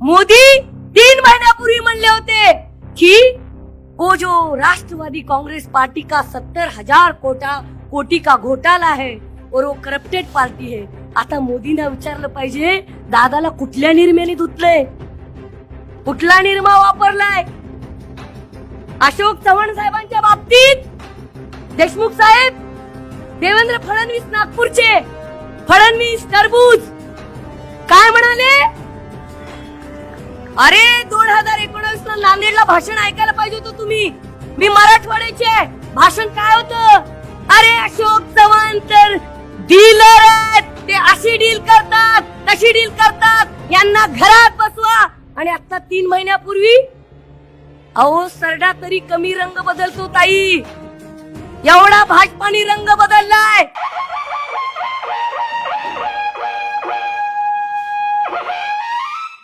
मोदी तीन महिन्यापूर्वी म्हणले होते की वो जो राष्ट्रवादी कांग्रेस पार्टी का सत्तर हजार कोटा कोटी का घोटाला आहे और वो करप्टेड पार्टी है. आता मोदींना विचारलं पाहिजे दादाला कुठल्या निर्म्याने धुतले कुठला निर्मा वापरलाय? अशोक चव्हाण साहेबांच्या बाबतीत देशमुख साहेब देवेंद्र फडणवीस नागपूरचे फडणवीस टरबूज काय म्हणाले? अरे दोन हजार एकोणावीस नांदेडला भाषण ऐकायला पाहिजे होतं तुम्ही. मी मराठवाड्याचे भाषण काय होतं? अरे अशोक चव्हाण तर डीलर आहेत. ते अशी डील करतात तशी डील करतात. यांना घरात बसवा. आणि आता तीन महिन्यापूर्वी अहो सरडा तरी कमी रंग बदलतो ताई. एवढा भाजपानी रंग बदललाय.